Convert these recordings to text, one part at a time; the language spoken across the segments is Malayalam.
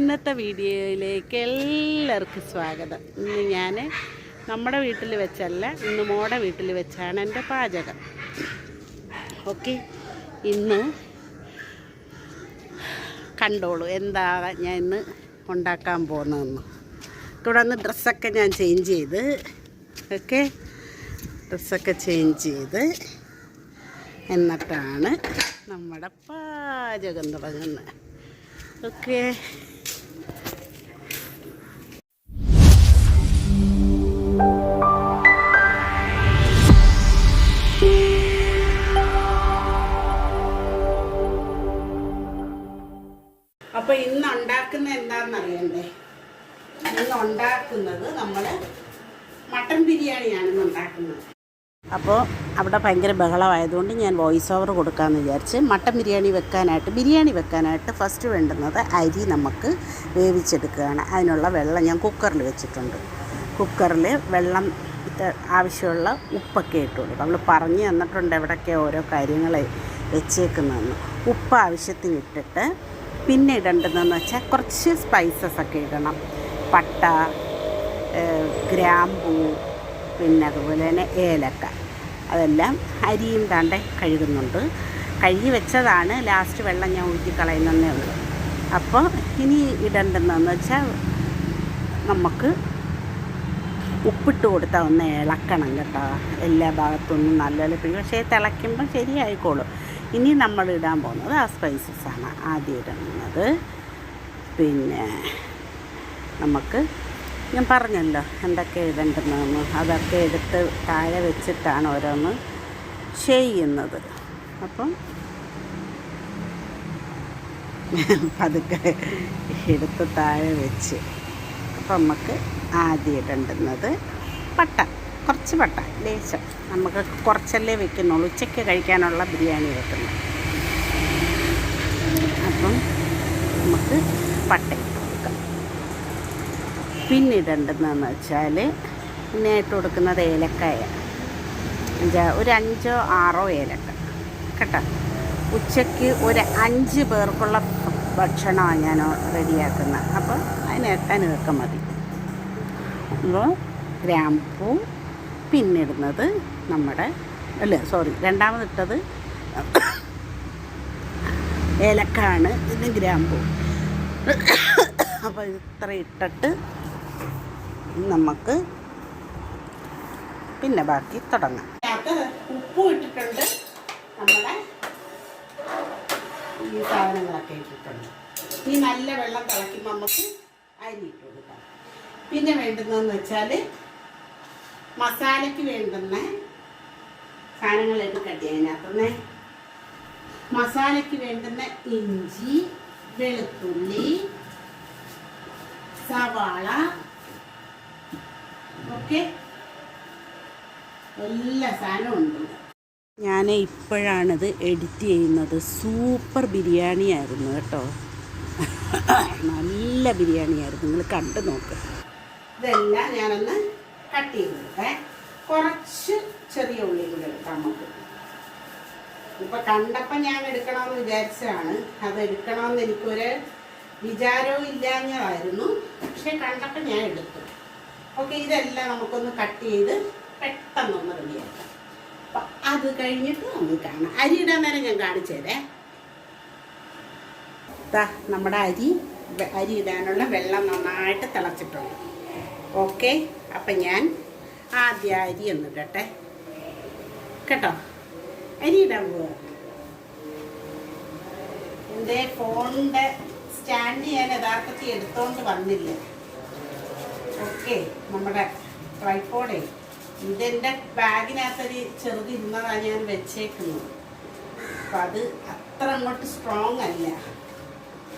ഇന്നത്തെ വീഡിയോയിലേക്ക് എല്ലാവർക്കും സ്വാഗതം. ഇന്ന് ഞാൻ നമ്മുടെ വീട്ടിൽ വെച്ചല്ല ഇന്ന് മോടെ വീട്ടിൽ വെച്ചാണ് എന്റെ പാചകം. ഓക്കെ? ഇന്ന് കണ്ടോളൂ എന്താ ഞാൻ ഇന്ന് ഉണ്ടാക്കാൻ പോകുന്നതെന്ന്. തുടർന്ന് ഡ്രസ്സൊക്കെ ഞാൻ ചേഞ്ച് ചെയ്ത് ഓക്കെ? ഡ്രസ്സൊക്കെ ചേഞ്ച് ചെയ്ത് എന്നിട്ടാണ് നമ്മുടെ പാചകം തുടങ്ങുന്നത്. ഓക്കെ? ഉണ്ടാക്കുന്നത് നമ്മൾ മട്ടൻ ബിരിയാണിയാണ് ഉണ്ടാക്കുന്നത്. അപ്പോൾ അവിടെ ഭയങ്കര ബഹളമായതുകൊണ്ട് ഞാൻ വോയിസ് ഓവർ കൊടുക്കാമെന്ന് വിചാരിച്ച് മട്ടൻ ബിരിയാണി വെക്കാനായിട്ട് ബിരിയാണി വെക്കാനായിട്ട് ഫസ്റ്റ് വേണ്ടുന്നത് അരി നമുക്ക് വേവിച്ചെടുക്കുകയാണ്. അതിനുള്ള വെള്ളം ഞാൻ കുക്കറിൽ വെച്ചിട്ടുണ്ട്. കുക്കറിൽ വെള്ളം ആവശ്യമുള്ള ഉപ്പൊക്കെ ഇട്ട് കൊടുക്കും. അവൾ പറഞ്ഞു തന്നിട്ടുണ്ട് എവിടെയൊക്കെ ഓരോ കാര്യങ്ങൾ വെച്ചേക്കുന്നതെന്ന്. ഉപ്പ് ആവശ്യത്തിന് ഇട്ടിട്ട് പിന്നെ ഇടേണ്ടതെന്ന് വെച്ചാൽ കുറച്ച് സ്പൈസസ് ഒക്കെ ഇടണം. പട്ട ഗ്രാമ്പൂ പിന്നെ അതുപോലെ തന്നെ ഏലക്ക. അതെല്ലാം അരിയും താണ്ട കഴുകുന്നുണ്ട്. കഴുകി വെച്ചതാണ് ലാസ്റ്റ് വെള്ളം ഞാൻ ഊറ്റി കളയുന്നതേ ഉള്ളൂ. അപ്പോൾ ഇനി ഇടേണ്ടതെന്ന് വെച്ചാൽ നമുക്ക് ഉപ്പിട്ട് കൊടുത്താൽ ഒന്ന് ഇളക്കണം കേട്ടോ. എല്ലാ ഭാഗത്തൊന്നും നല്ലപോലെ പിടിക്കും. പക്ഷേ തിളയ്ക്കുമ്പോൾ ശരിയായിക്കോളും. ഇനി നമ്മൾ ഇടാൻ പോകുന്നത് ആ സ്പൈസസ് ആണ്. ആദ്യം ഇടുന്നത്. പിന്നെ നമുക്ക് ഞാൻ പറഞ്ഞല്ലോ എന്തൊക്കെ എഴുതേണ്ടെന്ന് അതൊക്കെ എടുത്ത് താഴെ വെച്ചിട്ടാണ് ഓരോന്ന് ചെയ്യുന്നത്. അപ്പം പതുക്കെ എടുത്ത് താഴെ വെച്ച്. അപ്പം നമുക്ക് ആദ്യം ഇടേണ്ടുന്നത് പട്ട. കുറച്ച് പട്ട ലേശം. നമുക്ക് കുറച്ചല്ലേ വെക്കുന്നുള്ളൂ. ഉച്ചയ്ക്ക് കഴിക്കാനുള്ള ബിരിയാണി വെക്കുന്നത്. അപ്പം നമുക്ക് പട്ട പിന്നെ ഇടേണ്ടതെന്ന് വെച്ചാൽ പിന്നെ ഇട്ട് കൊടുക്കുന്നത് ഏലക്കായ. ഒരു അഞ്ചോ ആറോ ഏലക്ക. കേട്ടോ? ഉച്ചയ്ക്ക് ഒരു അഞ്ച് പേർക്കുള്ള ഭക്ഷണമാണ് ഞാൻ റെഡിയാക്കുന്നത് അപ്പോൾ അതിന് അതിനൊക്കെ മതി. അപ്പോൾ ഗ്രാമ്പൂ പിന്നിടുന്നത് നമ്മുടെ അല്ല സോറി രണ്ടാമതിട്ടത് ഏലക്കാണ് ഇത് ഗ്രാമ്പൂ. അപ്പോൾ ഇത്ര ഇട്ടിട്ട് നമുക്ക് പിന്നെ ബാക്കി തുടങ്ങാം. ഉപ്പ് ഇട്ടിട്ടുണ്ട്. നമ്മുടെ ഈ സാധനങ്ങളൊക്കെ ഇട്ടിട്ടുണ്ട്. ഈ നല്ല വെള്ളം തിളയ്ക്കുമ്പോൾ നമുക്ക് അരി ഇട്ട് കൊടുക്കാം. പിന്നെ വേണ്ടുന്നതെന്ന് വെച്ചാൽ മസാലയ്ക്ക് വേണ്ടുന്ന സാധനങ്ങൾ എടുക്കട്ടെ മസാലയ്ക്ക് വേണ്ടുന്ന ഇഞ്ചി വെളുത്തുള്ളി സവാള ഓക്കെ. എല്ലാ സാധനവും ഉണ്ട്. ഞാൻ ഇപ്പോഴാണിത് എഡിറ്റ് ചെയ്യുന്നത്. സൂപ്പർ ബിരിയാണി ആയിരുന്നു കേട്ടോ. നല്ല ബിരിയാണി ആയിരുന്നു നിങ്ങൾ കണ്ടു നോക്ക്. ഇതെല്ലാം ഞാനൊന്ന് കട്ട് ചെയ്ത് കൊടുക്കേ. കുറച്ച് ചെറിയ ഉള്ളി കൂടെ എടുക്കാം നമുക്ക് ഇപ്പം കണ്ടപ്പോൾ ഞാൻ എടുക്കണമെന്ന് വിചാരിച്ചതാണ്. അത് എടുക്കണമെന്ന് എനിക്കൊരു വിചാരവും ഇല്ലാഞ്ഞതായിരുന്നു. പക്ഷെ കണ്ടപ്പോൾ ഞാൻ എടുത്തു. ഓക്കെ ഇതെല്ലാം നമുക്കൊന്ന് കട്ട് ചെയ്ത് പെട്ടെന്നൊന്ന് റെഡിയാക്കാം. അപ്പൊ അത് കഴിഞ്ഞിട്ട് നമുക്ക് കാണാം. അരി ഇടാൻ നേരം ഞാൻ കാണിച്ചു തരാം. നമ്മുടെ അരി അരി ഇടാനുള്ള വെള്ളം നന്നായിട്ട് തിളച്ചിട്ടുണ്ട്. ഓക്കെ അപ്പം ഞാൻ ആദ്യം അരി ഒന്ന് ഇടട്ടെ. കേട്ടോ? അരി ഇടാൻ പോവാ. എന്റെ ഫോണിന്റെ സ്റ്റാൻഡ് ഞാൻ യഥാർത്ഥത്തിൽ എടുത്തോണ്ട് വന്നില്ല. ഓക്കെ നമ്മുടെ ട്രൈപ്പോഡേ ഇതെന്റെ ബാഗിനകത്തൊരു ചെറുത് ഇരുന്നതാണ് ഞാൻ വെച്ചേക്കുന്നത്. അപ്പം അത് അത്ര അങ്ങോട്ട് സ്ട്രോങ് അല്ല.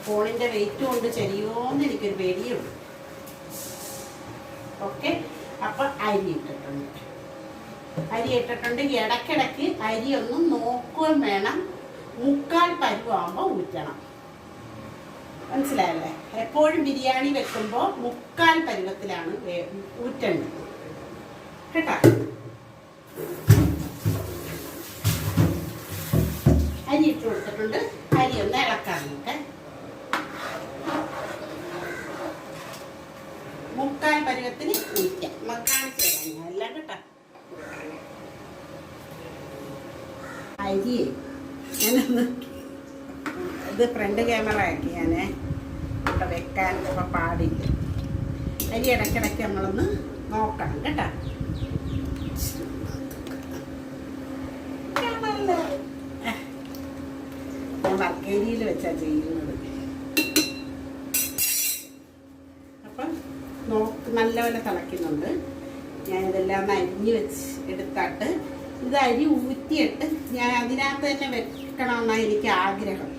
ഫോണിന്റെ വെയിറ്റ് കൊണ്ട് ചെറിയോന്ന് എനിക്കൊരു പേടിയുണ്ട്. ഓക്കെ അപ്പം അരി ഇട്ടിട്ടുണ്ട്. അരി ഇട്ടിട്ടുണ്ട്. ഇടയ്ക്കിടയ്ക്ക് അരി ഒന്ന് നോക്കുകയും വേണം. മുക്കാൽ പരുവാകുമ്പോൾ ഊറ്റണം. മനസ്സിലായല്ലേ? എപ്പോഴും ബിരിയാണി വെക്കുമ്പോൾ മുക്കാൽ പരുവത്തിലാണ് ഊറ്റേണ്ടത് കേട്ടോ? അരി ഇട്ട് കൊടുത്തിട്ടുണ്ട്. അരി ഒന്ന് ഇളക്കാൻ മുക്കാൽ പരുവത്തിന് ഊറ്റാം. നമുക്ക് കാണിച്ചു തരാം ഞാൻ കേട്ടോ? അരി. ഞാനൊന്ന് ഇത് ഫ്രണ്ട് ക്യാമറ ആക്കി ഞാൻ ഇവിടെ വെക്കാൻ ഇപ്പം പാടില്ല. അരി ഇടയ്ക്കിടയ്ക്ക് നമ്മളൊന്ന് നോക്കണം കേട്ടോ. ഞാൻ വർക്കേരിയിൽ വെച്ചാ ചെയ്യുന്നത്. അപ്പം നോക്ക് നല്ലപോലെ തിളയ്ക്കുന്നുണ്ട്. ഞാൻ ഇതെല്ലാം അരിഞ്ഞ് വെച്ച് എടുത്തിട്ട് ഇത് അരി ഊറ്റിയിട്ട് ഞാൻ അതിനകത്ത് തന്നെ വെക്കണമെന്നാണ് എനിക്ക് ആഗ്രഹം.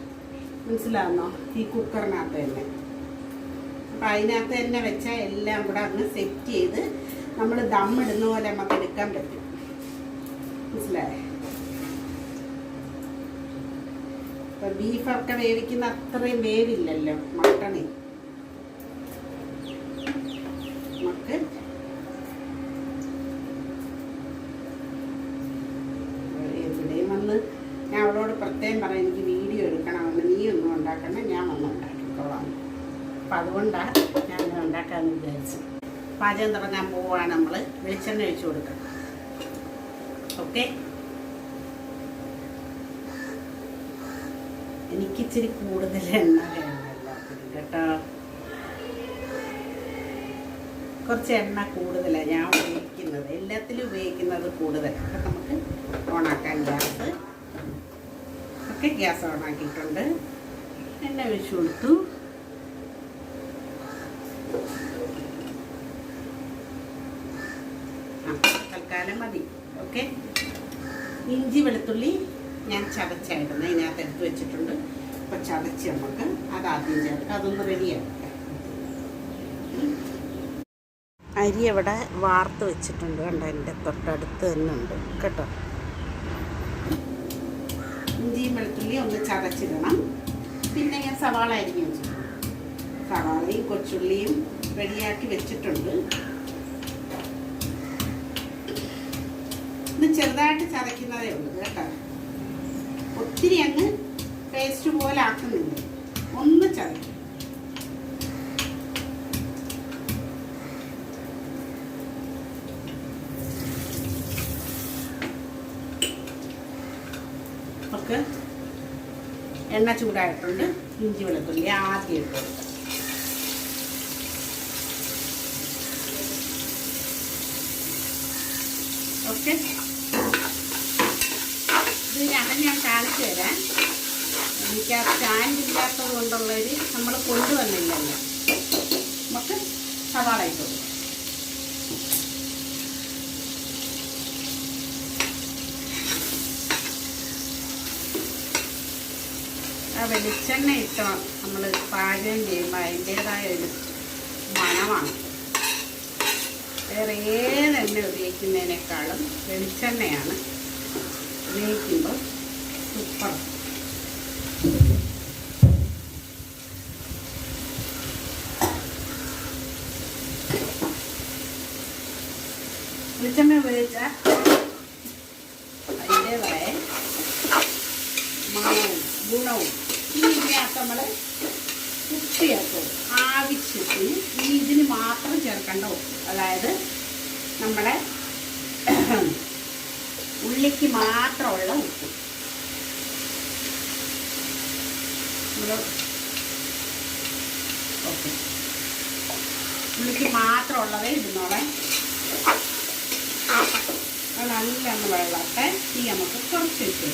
മനസ്സിലാവുന്നോ? ഈ കുക്കറിനകത്ത് തന്നെ. അപ്പം അതിനകത്ത് തന്നെ വെച്ചാൽ എല്ലാം കൂടെ അങ്ങ് സെറ്റ് ചെയ്ത് നമ്മൾ ദമ്മിടുന്ന പോലെ നമുക്ക് എടുക്കാൻ പറ്റും. മനസ്സിലായേ? അപ്പം ബീഫൊക്കെ വേവിക്കുന്ന അത്രയും വേവില്ലല്ലോ മട്ടണിൽ നമുക്ക് എവിടെയും വന്ന് ഞാൻ അവളോട് പ്രത്യേകം പറയാം എനിക്ക് വീഡിയോ എടുക്കണമെന്ന് നീ ഒന്നും ഉണ്ടാക്കണ്ട ഞാൻ വന്ന് ഉണ്ടാക്കിക്കോളാം അപ്പം അതുകൊണ്ടാണ് ഞാൻ ഇങ്ങനെ ഉണ്ടാക്കാമെന്ന് വിചാരിച്ചു പാചകം തുടങ്ങാൻ പോവുകയാണ് നമ്മൾ വെളിച്ചെണ്ണ ഒഴിച്ചു കൊടുക്കുന്നത് ഓക്കെ എനിക്കിച്ചിരി കൂടുതൽ എണ്ണ വേണം കേട്ടോ. കുറച്ച് എണ്ണ കൂടുതലാണ് ഞാൻ ഉപയോഗിക്കുന്നത്. എല്ലാത്തിലും ഉപയോഗിക്കുന്നത് കൂടുതൽ അപ്പം നമുക്ക് ഓണാക്കാൻ ഗ്യാസ്. ഒക്കെ ഗ്യാസ് ഓണാക്കിയിട്ടുണ്ട് എണ്ണ ഒഴിച്ചു കൊടുത്തു ആ തൽക്കാലം മതി ഓക്കെ ഇഞ്ചി വെളുത്തുള്ളി ഞാൻ ചതച്ചായിരുന്നു. ഇതിനകത്ത് എടുത്ത് വെച്ചിട്ടുണ്ട്. അപ്പോൾ ചതച്ച് നമുക്ക് അത് ആദ്യം ചേർക്കാം. അതൊന്ന് റെഡിയാക്കാം അരി അവിടെ വാർത്ത് വെച്ചിട്ടുണ്ട് കണ്ട? എന്റെ തൊട്ടടുത്ത് തന്നെ ഉണ്ട്. കേട്ടോ? ഇഞ്ചിയും വെളുത്തുള്ളി ഒന്ന് ചതച്ചിടണം. പിന്നെ ഞാൻ സവാള അരിഞ്ഞു വെച്ചിട്ടുണ്ട്. സവാളയും കൊച്ചുള്ളിയും റെഡിയാക്കി വെച്ചിട്ടുണ്ട്. ഇത് ചെറുതായിട്ട് ചതയ്ക്കുന്നതേ ഉള്ളൂ കേട്ടോ. ഒത്തിരി അങ്ങ് പേസ്റ്റ് പോലെ ആക്കുന്നുണ്ട് ഒന്ന് ചതയ്ക്കും. എണ്ണ ചൂടായിട്ടുണ്ട്. ഇഞ്ചി വെളുത്തുള്ളി ആദ്യം ഇട്ട് കൊടുക്കാം. ഓക്കെ? ഞാൻ കാണിച്ചു തരാം. എനിക്ക് ആ സ്റ്റാൻഡ് ഇല്ലാത്തത് കൊണ്ടുള്ളൊരു നമ്മൾ കൊണ്ടുവന്നില്ലല്ലോ. നമുക്ക് സവാള ഇട്ട് ആ വെളിച്ചെണ്ണ ഇട്ടോ നമ്മൾ പാചകം ചെയ്യുമ്പോൾ അതിന്റേതായ ഒരു മണമാണ്. വേറെ ഏതെണ്ണ ഉപയോഗിക്കുന്നതിനേക്കാളും വെളിച്ചെണ്ണയാണ് ഉപയോഗിക്കുമ്പോൾ സൂപ്പർ വെളിച്ചെണ്ണ ഉപയോഗിച്ചാൽ അതിന്റേതായ മണവും ഗുണവും. ഈ ഇതിനകത്ത് നമ്മൾ ചേർക്കും ആവശ്യത്തിന് ഈ ഇതിന് മാത്രം ചേർക്കേണ്ട അതായത് നമ്മുടെ ഉള്ളിക്ക് മാത്രമുള്ള ഉപ്പ്. നമ്മൾ ഓക്കെ. ഉള്ളിക്ക് മാത്രമുള്ളതേ ഇടുന്നോളെ. നല്ല ഒന്ന് വെള്ളത്തെ ഈ നമുക്ക് കുറച്ച് ഇട്ട്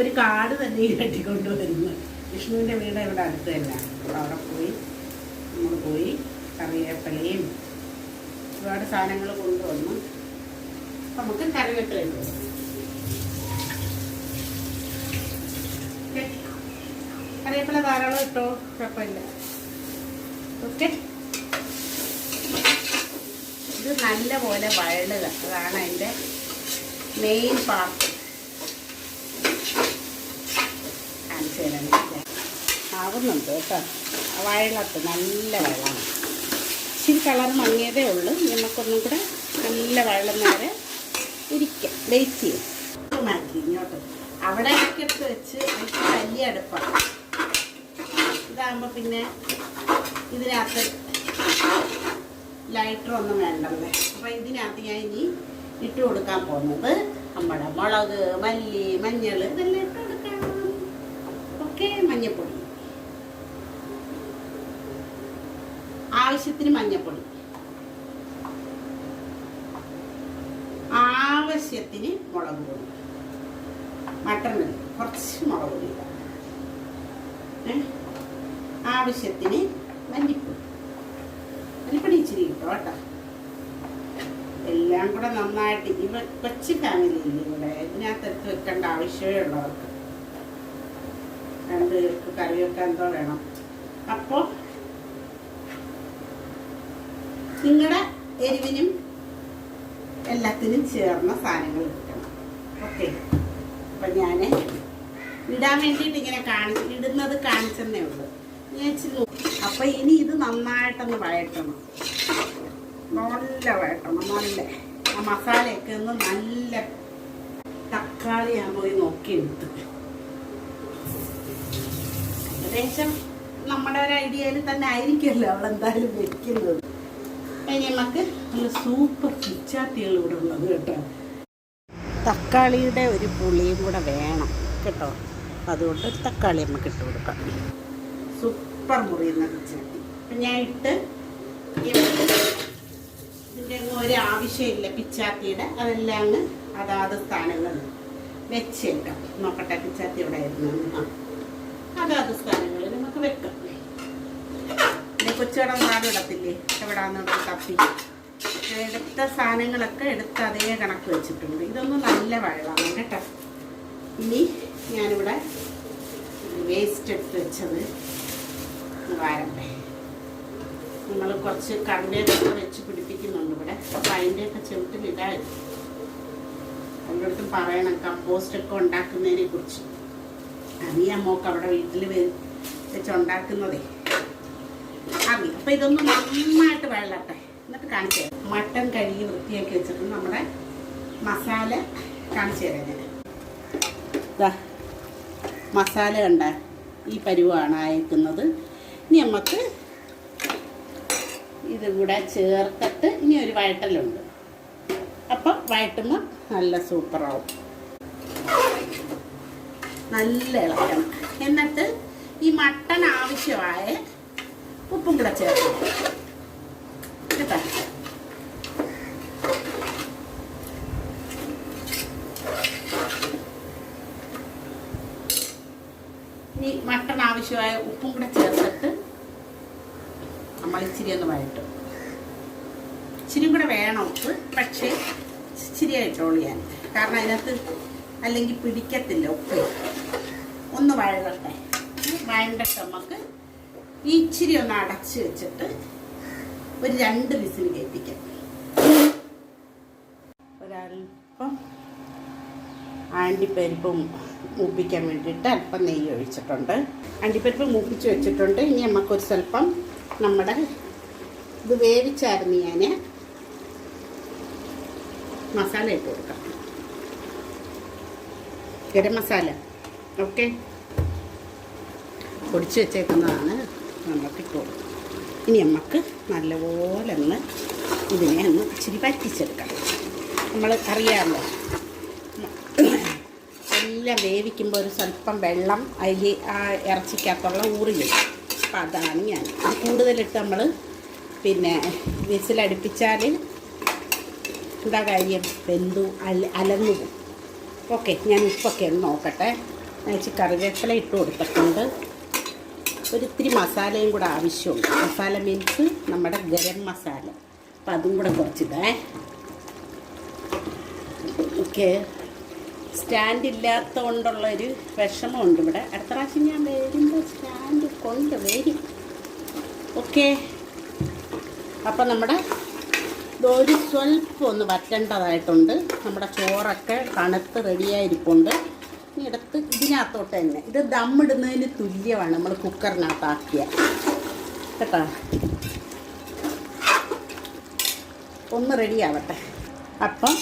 ഒരു കാട് തന്നെ ഈ കെട്ടിക്കൊണ്ട് വരുന്നു. വിഷ്ണുവിന്റെ വീട് ഇവിടെ അടുത്ത് തന്നെ. അവിടെ പോയി. നമ്മൾ പോയി കറിവേപ്പിലയും ഒരുപാട് സാധനങ്ങൾ കൊണ്ടുവന്നു. നമുക്ക് കറിവേപ്പില ഇട്ട് കൊടുക്കാം. കറിവേപ്പില ധാരാളം ഇട്ടോ? കുഴപ്പമില്ല. ഓക്കെ. ഇത് നല്ല പോലെ വഴളുക അതാണ് അതിന്റെ മെയിൻ പാർട്ട് കാണിച്ചു തരാൻ വേണ്ടി. ആവുന്നുണ്ട് കേട്ടോ. ആ വയലത്ത് നല്ല വെള്ളമാണ് ഇച്ചിരി കളർ മങ്ങിയതേ ഉള്ളൂ. നമുക്കൊന്നും കൂടെ നല്ല വെള്ളം നേരെ ഇരിക്കാം. വെയിറ്റ് ചെയ്യാം. മാറ്റി ഇങ്ങോട്ട്. അവിടെ എടുത്ത് വെച്ച്. വലിയ അടുപ്പാണ്. ഇതാകുമ്പോൾ പിന്നെ ഇതിനകത്ത് ലൈറ്റർ ഒന്നും വേണ്ടല്ലേ അപ്പോൾ ഇതിനകത്ത് ഞാൻ ഇനി ഇട്ട് കൊടുക്കാൻ പോകുന്നത് നമ്മുടെ മുളക് മല്ലി മഞ്ഞൾ ഇതെല്ലാം ഇട്ട് കൊടുക്കാം. ഓക്കെ മഞ്ഞപ്പൊടി. ആവശ്യത്തിന് മഞ്ഞപ്പൊടി. ആവശ്യത്തിന് മുളക് പൊടി. മട്ടണിൽ കുറച്ച് മുളക് പൊടി. ആവശ്യത്തിന് മല്ലിപ്പൊടി. മല്ലിപ്പൊടി ഇച്ചിരി കിട്ടോ കേട്ടോ. എല്ലാം കൂടെ നന്നായിട്ട് ഇവ കൊച്ചു ഫാമിലി ഇല്ല ഇവിടെ? ഇതിനകത്ത് എടുത്ത് വെക്കേണ്ട ആവശ്യമേ ഉള്ളവർക്ക് രണ്ട് പേർക്ക് കറി വെക്കാൻ എന്തോ വേണം. അപ്പോൾ നിങ്ങളുടെ എരിവിനും എല്ലാത്തിനും ചേർന്ന സാധനങ്ങൾ കിട്ടണം. ഓക്കെ. അപ്പം ഞാൻ ഇടാൻ വേണ്ടിയിട്ട് ഇങ്ങനെ കാണിച്ച് ഇടുന്നത് കാണിച്ചെന്നേ ഉള്ളൂ. അപ്പം ഇനി ഇത് നന്നായിട്ടൊന്ന് വഴറ്റണം. നല്ല വഴറ്റണം നല്ല ആ മസാലയൊക്കെ ഒന്ന് നല്ല തക്കാളി ഞാൻ പോയി നോക്കിയെടുത്തു. ഏകദേശം നമ്മുടെ ഒരു ഐഡിയയിൽ തന്നെ ആയിരിക്കുമല്ലോ അവളെന്തായാലും വെക്കുന്നത്. ഇനി നമുക്ക് നല്ല സൂപ്പർ കിച്ചാത്തികൾ ഇവിടെ ഉള്ളത് കേട്ടോ. തക്കാളിയുടെ ഒരു പുളിയും കൂടെ വേണം കേട്ടോ. അതുകൊണ്ട് തക്കാളി നമുക്ക് ഇട്ട് കൊടുക്കാം. സൂപ്പർ മുറിയുന്ന പിച്ചാത്തി അപ്പം ഞാൻ ഇട്ട് ഇതിന്റെ ഒരു ആവശ്യമില്ല പിച്ചാത്തിയുടെ അതെല്ലാം അങ്ങ് അതാത് സ്ഥാനങ്ങളിൽ വെച്ചേക്കാം. നോക്കട്ടെ പിച്ചാത്തി ഇവിടെ ആയിരുന്നു? അതാത് സ്ഥാനങ്ങളിൽ നമുക്ക് വെക്കാം. കൊച്ചുകട നാടിടത്തില്ലേ എവിടാന്നുള്ള തപ്പി. എടുത്ത സാധനങ്ങളൊക്കെ എടുത്ത് അതേ കണക്ക് വെച്ചിട്ടുണ്ട്. ഇതൊന്നും നല്ല വെള്ളമാണ് കേട്ടോ. ഇനി ഞാനിവിടെ വേസ്റ്റ് എടുത്ത് വെച്ചത് വാരണ്ടേ നമ്മൾ കുറച്ച് കണ്ടേക്കൊക്കെ വെച്ച് പിടിപ്പിക്കുന്നുണ്ട് ഇവിടെ. അപ്പം അതിന്റെയൊക്കെ ചുവട്ടിലിടായിരുന്നു ഇതായി അടുത്ത് പറയണം കമ്പോസ്റ്റൊക്കെ ഉണ്ടാക്കുന്നതിനെ കുറിച്ച്. അറിയാം മോക്ക് അവിടെ വീട്ടിൽ വെച്ച് ഉണ്ടാക്കുന്നതേ. അറിയാം. അപ്പം ഇതൊന്ന് നന്നായിട്ട് വെള്ളട്ടെ. എന്നിട്ട് കാണിച്ചു തരാം. മട്ടൻ കഴുകി വൃത്തിയാക്കി വെച്ചിട്ട് നമ്മുടെ മസാല കാണിച്ചു തരാം ഞാൻ. മസാല കണ്ട ഈ പരുവാണ് അയക്കുന്നത് ഇനി നമുക്ക് ഇത് കൂടെ ചേർത്തിട്ട് ഇനി ഒരു വഴട്ടലുണ്ട് അപ്പം വഴട്ടുമ്പോൾ നല്ല സൂപ്പറാവും. നല്ല ഇളക്കണം. എന്നിട്ട് ഈ മട്ടൻ ആവശ്യമായ ഉപ്പും കൂടെ ചേർക്കണം. കേട്ടോ ഇനി മട്ടൺ ആവശ്യമായ ഉപ്പും കൂടെ നമ്മൾ ഇച്ചിരി ഒന്ന് വഴട്ടും ഇച്ചിരിയും കൂടെ വേണം ഉപ്പ് പക്ഷേ ഇച്ചിരി ഇട്ടോളൂ ഞാൻ. കാരണം അതിനകത്ത് അല്ലെങ്കിൽ പിടിക്കത്തില്ല ഉപ്പ്. ഒന്ന് വഴകട്ടെ വഴണ്ടിട്ട് നമുക്ക് ഈ ഇച്ചിരി ഒന്ന് അടച്ച് വെച്ചിട്ട് ഒരു രണ്ട് വിസിൽ കേൾപ്പിക്കാം. ഒരല്പം അണ്ടിപ്പരിപ്പ് മൂപ്പിക്കാൻ വേണ്ടിയിട്ട് അല്പം നെയ്യ് ഒഴിച്ചിട്ടുണ്ട്. അണ്ടിപ്പരിപ്പ് മൂപ്പിച്ച് വെച്ചിട്ടുണ്ട്. ഇനി നമുക്കൊരു സ്വല്പം നമ്മുടെ ഇത് വേവിച്ചായിരുന്നു ഞാൻ മസാല ഇട്ട് കൊടുക്കാം. ഗരം മസാല. ഓക്കെ. പൊടിച്ച് വെച്ചേക്കുന്നതാണ് നമുക്ക് ഇട്ട് ഇനി നമുക്ക് നല്ലപോലെ ഒന്ന് ഇതിനെ ഒന്ന് ഇച്ചിരി പറ്റിച്ചെടുക്കാം നമ്മൾ അറിയാമല്ലോ. എല്ലാം വേവിക്കുമ്പോൾ ഒരു സ്വല്പം വെള്ളം അതിൽ ആ ഇറച്ചിക്കകത്തുള്ള ഊറി അപ്പം അതാണ് ഞാൻ കൂടുതലിട്ട് നമ്മൾ പിന്നെ വിസിലടുപ്പിച്ചാൽ എന്താ കാര്യം? വെന്തു അല അലന്നു പോകും. ഓക്കെ ഞാൻ ഉപ്പൊക്കെ ഒന്ന് നോക്കട്ടെ. ഇച്ചിരി കറിവേപ്പില ഇട്ട് കൊടുത്തിട്ടുണ്ട്. ഒരിത്തിരി മസാലയും കൂടെ ആവശ്യമുണ്ട്. മസാല മീൻസ് നമ്മുടെ ഗരം മസാല. അപ്പം അതും കൂടെ കുറച്ചിടേ. ഓക്കെ. സ്റ്റാൻഡ് ഇല്ലാത്തതുകൊണ്ടുള്ളൊരു വിഷമമുണ്ട് ഇവിടെ. അടുത്ത പ്രാവശ്യം ഞാൻ വരുമ്പോൾ സ്റ്റാൻഡ് കൊണ്ട് വേരി. ഓക്കെ. അപ്പം നമ്മുടെ ഒരു സ്വൽപ്പം ഒന്ന് വറ്റേണ്ടതായിട്ടുണ്ട്. നമ്മുടെ ചോറൊക്കെ തണുത്ത് റെഡിയായിരിപ്പുണ്ട്. എടുത്ത് ഇതിനകത്തോട്ട് തന്നെ. ഇത് ദമ്മിടുന്നതിന് തുല്യമാണ് നമ്മൾ കുക്കറിനകത്താക്കിയ. കേട്ടോ? ഒന്ന് റെഡിയാവട്ടെ. അപ്പം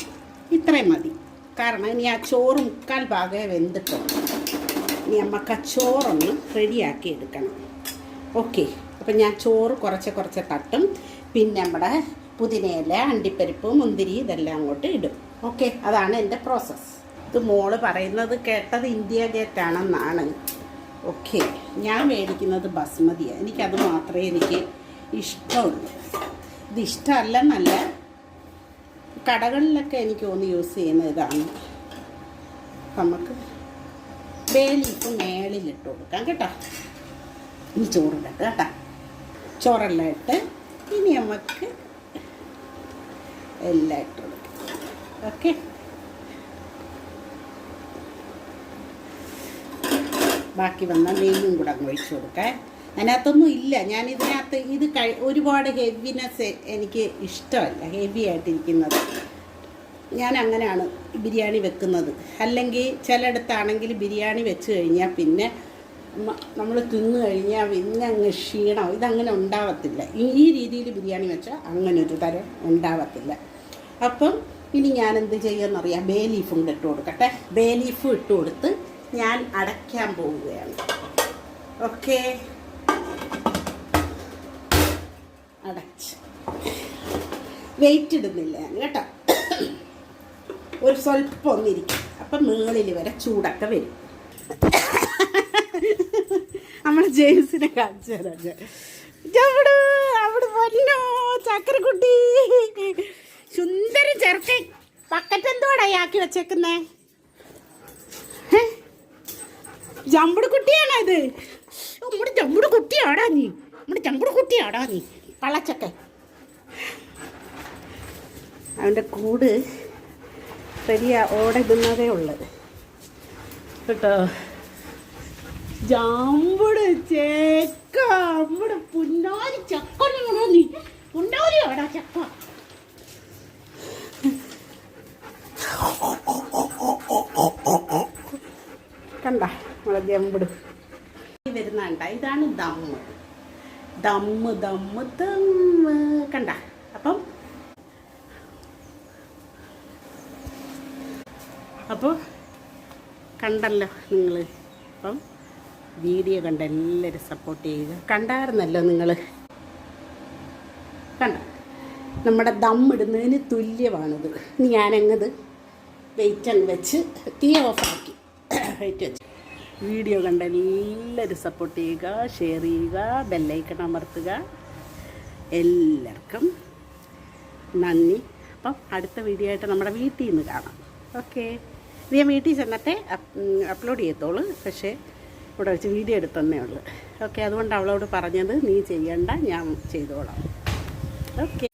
ഇത്രയും മതി. കാരണം ഇനി ആ ചോറ് മുക്കാൽ ഭാഗമേ വെന്തിട്ടുള്ളൂ. ഇനി നമുക്ക് ആ ചോറൊന്ന് റെഡിയാക്കി എടുക്കണം. ഓക്കെ അപ്പം ഞാൻ ചോറ് കുറച്ച് കുറച്ച് തട്ടും പിന്നെ നമ്മുടെ പുതിനയില അണ്ടിപ്പരിപ്പ് മുന്തിരി ഇതെല്ലാം അങ്ങോട്ട് ഇടും. ഓക്കെ അതാണ് എന്റെ പ്രോസസ്സ് ഇത് മോൾ പറയുന്നത് കേട്ടത് ഇന്ത്യ ഗേറ്റ് ആണെന്നാണ്. ഓക്കെ ഞാൻ മേടിക്കുന്നത് ബസ്മതിയാണ് എനിക്കത് മാത്രമേ എനിക്ക് ഇഷ്ടമുള്ളൂ. ഇത് ഇഷ്ടമല്ലെന്നല്ല കടകളിലൊക്കെ എനിക്ക് തോന്നി യൂസ് ചെയ്യുന്ന ഇതാണ്. നമുക്ക് ബേലീഫ് മേളിലിട്ട് കൊടുക്കാം കേട്ടോ. ഇനി ചോറിടട്ട് കേട്ടോ. ചോറെല്ലാം ഇട്ട് ഇനി നമുക്ക് എല്ലാം ഇട്ട് കൊടുക്കാം. ഓക്കെ. ബാക്കി വന്ന നെയ്യും കൂടെ അങ്ങ് ഒഴിച്ചു കൊടുക്കാം. അതിനകത്തൊന്നും ഇല്ല. ഞാൻ ഇതിനകത്ത് ഇത് കഴി ഒരുപാട് ഹെവിനെസ് എനിക്ക് ഇഷ്ടമല്ല. ഹെവി ആയിട്ടിരിക്കുന്നത്. ഞാൻ അങ്ങനെയാണ് ബിരിയാണി വെക്കുന്നത്. അല്ലെങ്കിൽ ചിലയിടത്താണെങ്കിൽ ബിരിയാണി വെച്ച് കഴിഞ്ഞാൽ പിന്നെ നമ്മൾ തിന്നു കഴിഞ്ഞാൽ പിന്നെ അങ്ങ് ക്ഷീണം ഇതങ്ങനെ ഉണ്ടാവത്തില്ല. ഈ രീതിയിൽ ബിരിയാണി വെച്ചാൽ അങ്ങനെ ഒരു തരം ഉണ്ടാവത്തില്ല. അപ്പം ഇനി ഞാൻ എന്ത് ചെയ്യുമെന്നറിയാം. ബേ ലീഫും കൂടെ ഇട്ട് കൊടുക്കട്ടെ. ബേ ലീഫും ഇട്ട് കൊടുത്ത് ഞാൻ അടയ്ക്കാൻ പോവുകയാണ്. ഓക്കെ? അടച്ച്. വെയിറ്റ് ഇടുന്നില്ല ഞാൻ കേട്ടോ. ഒരു സ്വല്പം ഒന്നിരിക്കും അപ്പം മുകളിൽ വരെ ചൂടൊക്കെ വരും. നമ്മൾ ജെയിംസിനെ കാണിച്ചു തരാം. അവിടെ അവിടെ വല്ലോ ചക്കരക്കുട്ടി സുന്ദര പക്കറ്റ് എന്തോടായി ആക്കി വെച്ചേക്കുന്നേ? ജമ്പുട് കുട്ടിയാണോ ഇത്? നമ്മുടെ ജമ്പുട് കുട്ടിയാടാ നീ. നമ്മുടെ ജമ്പുട് കുട്ടിയാടാ നീ. പള്ളച്ചക്കൻ അവന്റെ കൂട് ശരിയാ ഓടിടുന്നതേ ഉള്ളത് കേട്ടോ? ജാമ്പുട് ചേക്ക നമ്മുടെ പുന്നാരി ചക്കനാണോ നീ പുന്നാരി ആടാ ചക്ക? കണ്ട നമ്മളെ ജമ്പുട് വരുന്ന കണ്ട ഇതാണ് ദമ്മ്. ദമ്മ് ദമ്മ് ദമ്മ്. കണ്ട അപ്പം അപ്പോൾ കണ്ടല്ലോ നിങ്ങൾ അപ്പം വീഡിയോ കണ്ട എല്ലാവരും സപ്പോർട്ട് ചെയ്യുക. കണ്ടായിരുന്നല്ലോ നിങ്ങൾ കണ്ട? നമ്മുടെ ദമ്മിടുന്നതിന് തുല്യമാണിത്. ഞാനങ്ങത് വെയിറ്റ് അങ്ങ് വെച്ച് തീ ഓഫാക്കി വെയിറ്റ് വെച്ച്. വീഡിയോ കണ്ട എല്ലാവരും സപ്പോർട്ട് ചെയ്യുക ഷെയർ ചെയ്യുക ബെല്ലൈക്കൺ അമർത്തുക. എല്ലാവർക്കും നന്ദി. അപ്പം അടുത്ത വീഡിയോ ആയിട്ട് നമ്മുടെ വീട്ടിൽ നിന്ന് കാണാം. ഓക്കെ ഇത് ഞാൻ വീട്ടിൽ ചെന്നിട്ട് അപ്ലോഡ് ചെയ്യത്തോളൂ പക്ഷേ ഇവിടെ വെച്ച് വീഡിയോ എടുത്തന്നേ ഉള്ളൂ. ഓക്കെ അതുകൊണ്ട് അവളോട് പറഞ്ഞത് നീ ചെയ്യണ്ട ഞാൻ ചെയ്തോളാം. ഓക്കെ